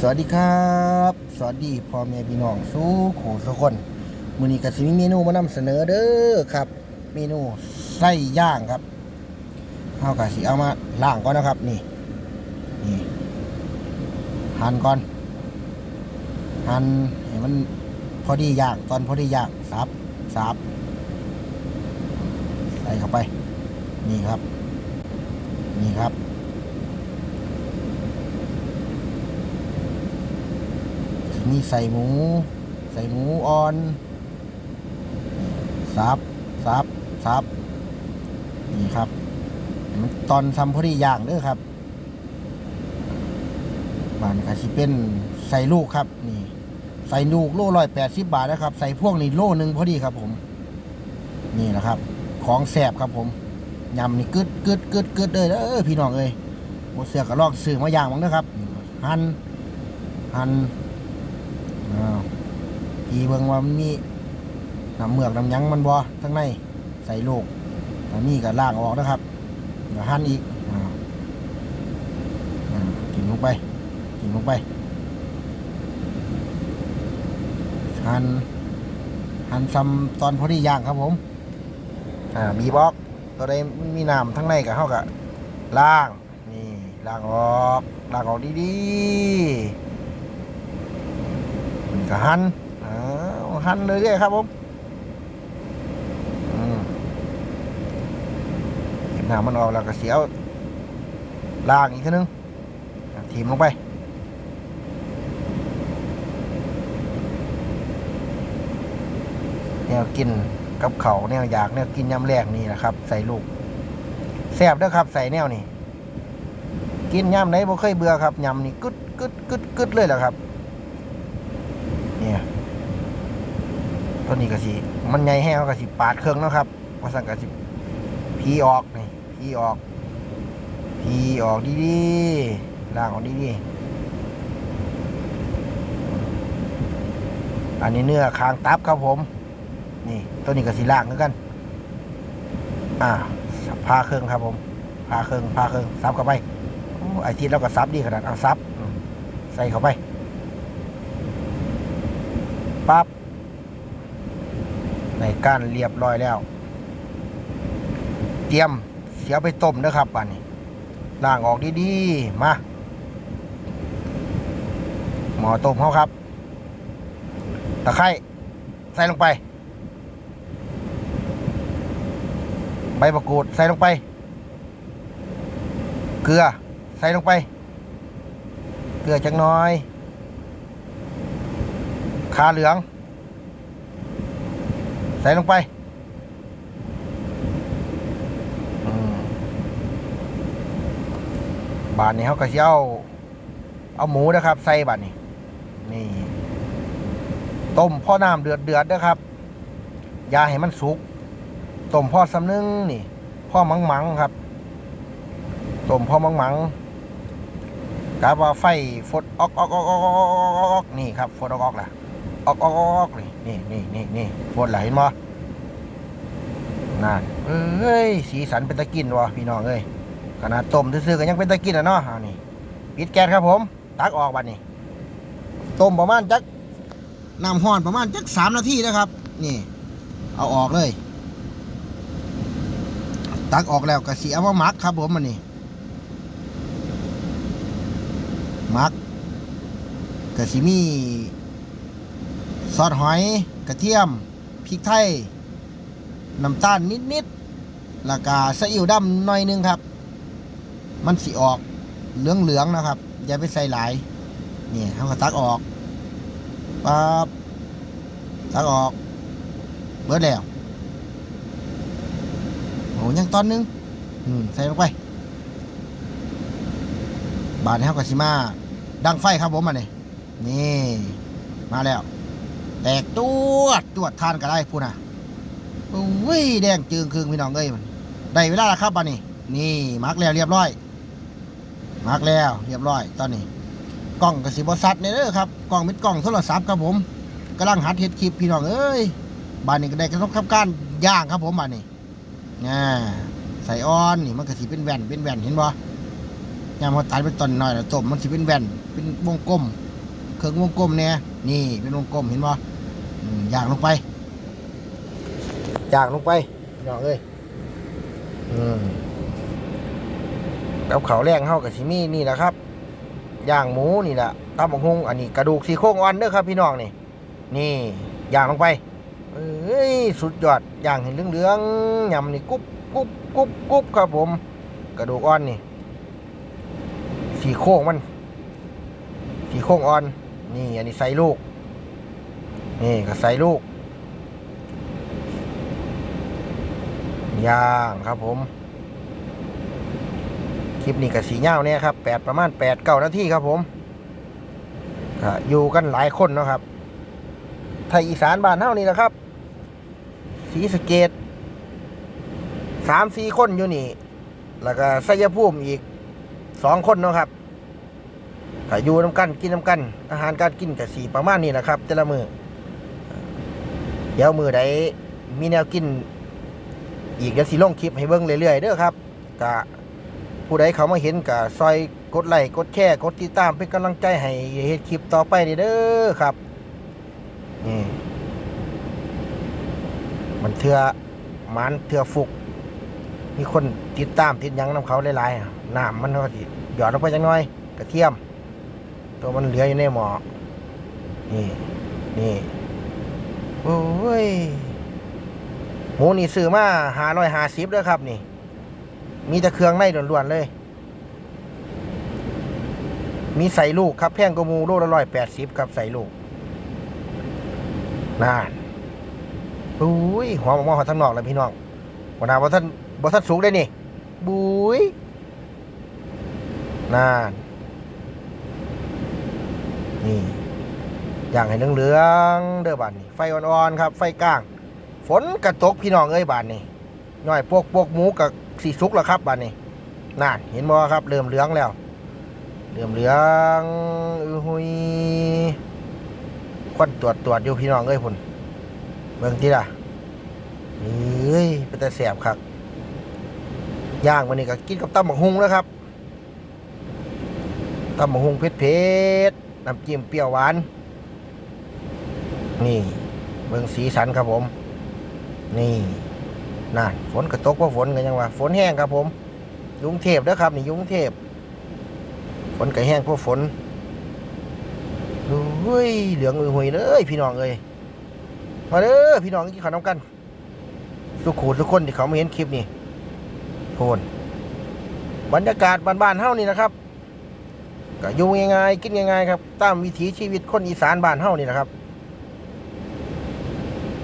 สวัสดีครับ สวัสดีพ่อแม่พี่น้องสู้ขู่สุคนมื้อนี้ก็สิมีเมนูมานำเสนอเด้อครับ เมนูไส้ย่างครับเฮาก็สิเอามาล้างก่อนนะครับ นี่นี่หั่นก่อนหั่นให้มันพอดีย่างตอนพอดีย่างสับสับใส่เข้าไป นี่ครับ นี่ครับ มีใส่หมู ใส่หมูอ่อนสับสับสับนี่ครับ ตอนทำพอดีอย่างเด้อครับบานก็สิเป็นใส่ลูกครับ นี่ ใส่ลูกโลร้อยแปดสิบบาทนะครับ ใส่พวกนี่โลหนึ่งพอดีครับผม นี่นะครับ ของแสบครับผมยำนี่กึดกึดกึดกึดเลยเด้อพี่น้องเอ้ยโมเสือกระลอกสื่อมาอย่างมั้งนะครับ หันหัน อ้าวอีเบิ่งว่ามันมีน้ำเมือกน้ำยั้งมันบ่ทั้งในใส่ลูกแต่นี่ก็ล่างออกนะครับเดี๋ยวหั่นอีกอ้าวอ่ากินลงไปกินลงไปหั่นหั่นซ้ำตอนพอดีย่างครับผมอ่าบีบออกตัวใดมีน้ำทั้งในกับเฮากับล่างนี่ล่างออกล่างออกดีๆ ก็หันอ้าวหันเลยเรื่อยๆครับผมอืมเก็บน้ำมันออกแล้วก็เสียวล่างอีกทีนึงอะทีมลงไปแนวกินกับเขาวแนวอยากแนวกินยำแรกนี่นะครับ ใส่ลูกแซ่บเด้อครับ ใส่แนวนี่กินยำไหนบ่เคยเบื่อครับยำนี่กึดกึดกึดกึดเลยแหละครับ เนี่ย ตัวนี้ก็สิ มันใหญ่แห้งก็สิปาดเครื่องนะครับว่าสั่งก็สิพีออกนี่พีออกพีออกดีๆล่างออกดีๆอันนี้เนื้อคางตับครับผม นี่ตัวนี้ก็สิล่างเหมือนกัน อ่าพาเครื่องครับผมพาเครื่องพาเครื่องซับเข้าไปไอทีเราก็ซับดีขนาดเอาซับใส่เข้าไปปั๊บ ในก้านเรียบร้อยแล้ว เตรียมเสียไปต้มนะครับป่านนี้ล้างออกดีๆ มาหมอต้มเขาครับ ตะไคร้ใส่ลงไป ใบมะกรูดใส่ลงไป เกลือใส่ลงไป เกลือจังน้อยขาเหลือง ใส่ลงไปบาทนี้เขาก็สิเอาเอาหมูนะครับ ใส่บาทนี้ นี่ ต้มพ่อน้ำเดือดเดือดนะครับยาให้มันสุกต้มพ่อสำนึงนี่ พ่อมังมังครับต้มพ่อมังมังๆกะว่าไฟฟดออกออกออกออกออกออกอกนี่ครับฟดออกออกล่ะออกออกออกออก นี่นี่นี่นี่นี่ฝนไหลเห็นบ่นั่นเอ้ย สีสันเป็นตะกินวะพี่น้องเอ้ยขนาดต้มซื่อๆก็ยังเป็นตะกินอะเนาะอ่านี่ปิดแก๊สครับผม ตักออกบัดนี้ต้มประมาณจักน้ำห้อนประมาณจักสามนาทีนะครับ นี่ เอาออกเลย ตักออกแล้วก็สีเอามาหมักครับผมมันนี่หมักก็สิมี ซอสหอยกระเทียมพริกไทยน้ำตาลนิดๆแล้วก็ซีอิ๊วดำหน่อยนึงครับ มันสีออกเหลืองๆนะครับ อย่าไปใส่หลายนี่เขาก็ตักออกปั๊บตักออกเบิดแล้วโอ้ยังตอนนึงอืมใส่ลงไป บานี้เขาก็สิมาดังไฟครับผมมาเนี่ยนี่ มาแล้ว แตกตัวจวดทานก็ได้พูดนะโอ้ยแดงจึงคืงพี่น้องเอ้ยมันได้เวลาแล้วครับบันนี้ นี่มาร์กแล้วเรียบร้อยมาร์กแล้วเรียบร้อย ตอนนี้กล้องกับสีบอสัตเนี่ยเด้อครับกล้องมิดกล้องโทรศัพท์ครับผมกำลังหัดเฮ็ดคลิปพี่น้องเอ้ยบ้านนี้ก็ได้กระทบกับการย่างครับผมบ้านนี้นี่ใส่ออนนี่มันก็สีเป็นแว่นเป็นแว่นเห็นบ่ยามเขาตัดเป็นตอนหน่อยแล้วต้มมันสิเป็นแว่นเป็นวงกลม เครื่องวงกลมเนี่ยนี่เป็นวงกลมเห็นบ่อย่างลงไปอย่างลงไปพี่อเอ้ยอืมกับเขาแรงเฮากับสิมีนี่แหละครับย่างหมูนี่แหละตำบักฮุงอันนี้กระดูกซี่โครงอ่อนเด้อครับพี่น้องนี่ นี่ย่างลงไปเอ้ยสุดยอดย่างเห็นเหลืองๆยำนี่กรุบกรุบกรุบกรุบครับผม กระดูกอ่อนนี่สี่โครงมันสี่โครงอ่อน นี่ อันนี้ใส่ลูก นี่ก็ใส่ลูกย่างครับผม คลิปนี้กับสีเงาเนี่ยครับแปดประมาณแปดเก้านาทีครับผมอยู่กันหลายคนนะครับ ไทยอีสานบ้านเท่านี้แหละครับ สีสเกตสามสี่คนอยู่นี่ แล้วก็ไสยภูมิอีกสองคนนะครับ ก็อยู่น้ำกันกินน้ำกัน อาหารการกินกับสีประมาณนี้แหละครับ แต่ละมือเดี๋ยวมือใดมีแนวกิน อีกเดี๋ยวสิลงคลิปให้เบิ่งเรื่อยๆเด้อครับกะผู้ใดเขามาเห็นกะซอยกดไลค์กดแชร์กดติดตามเป็นกำลังใจให้เฮ็ดคลิปต่อไปเด้อครับนี่มันเถื่อมันเถื่อฟุก มีคนติดตามติดยังน้ำเขาหลายๆน้ำมันก็หยอดลงไปจังน้อย กระเทียม ตัวมันเหลืออยู่ในหม้อนี่ นี่ โอ้ย หมูนี่ซื้อมาหาร้อยหาสิบแล้วยครับนี่ มีแต่เครื่องในล้วนๆเลย มีใส่ลูกครับแพงกว่าหมูโลละร้อยแปดสิบครับใส่ลูกน่านบุ้ยหัวหมอหัวทั้งนอกเลยพี่น้องวันนาบ่ท่านบ่ท่านสูงได้นี่บุ้ยน่าน นี่อย่างให้เหลืองๆเด้อบัดนี่ไฟอ่อนๆครับ ไฟกลาง ฝนกระตกพี่น้องเอ้ยบานนี่ย่อยพวกพวกหมูกับสีสุกแล้วครับบานนี่นั่นเห็นบ่ครับ เริ่มเหลืองแล้วเริ่มเหลืองอือหุยควันตรวจตรวจอยู่พี่น้องเอ้ยพุ่นเบิ่งทีล่ะเฮ้ยเป็นแต่แสบครับย่างวันนี้ก็กินกับตำบักฮุงแล้วครับตำบักฮุงเผ็ดเผ็ดๆ น้ำจิ้มเปรี้ยวหวาน นี่เบิ่งสีสันครับผม นี่นั่นฝนกระตกว่าฝนกันยังว่าฝนแห้งครับผม ยุงเทพเด้อครับ นี่ยุงเทพ ฝนก็แห้งเพราะฝนโอ้ยเหลืองอือหุยเลยพี่น้องเอ้ยมาเด้อพี่น้องกินข้าวน้ำกัน สุขูทุกคนที่เขาไม่เห็นคลิปนี่โทนบรรยากาศบ้านๆเฮ้านี่นะครับ ก็อยู่ง่ายๆกินง่ายๆครับ ตามวิถีชีวิตคนอีสานบ้านเฮานี่นะครับ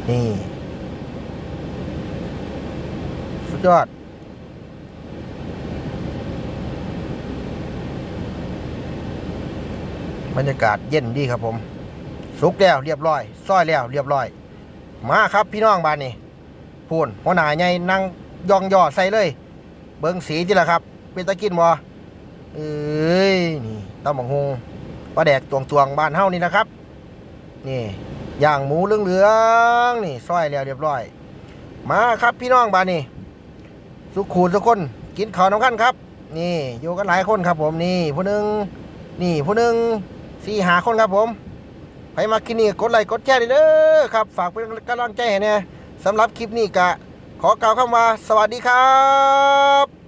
นี่ สุดยอด บรรยากาศเย็นดีครับผม สุกแล้วเรียบร้อยซอยแล้วเรียบร้อย มาครับพี่น้องบ้านนี้พูนหัวหน้าใหญ่นั่งยองย่อใส่เลย เบิ้งสีที่ละครับ เป็นตะกินบ่ เอ้ยนี่ตำบักฮงปลาแดกตวงตวงบ้านเฮานี่นะครับ นี่ย่างหมูเหลืองๆนี่ซอยแล้วเรียบร้อย มาครับพี่น้องบ้านนี้สุขูทุกคนกินข้าวน้ำกันครับ นี่อยู่กันหลายคนครับผมนี่ผู้หนึ่งนี่ผู้หนึ่งสี่หาคนครับผมใครมาคลิปนี้กดไลค์กดแชร์ด้วยเด้อครับฝากเป็นกำลังใจให้เนี่ยสำหรับคลิปนี้กะขอกล่าวคำว่าสวัสดีครับ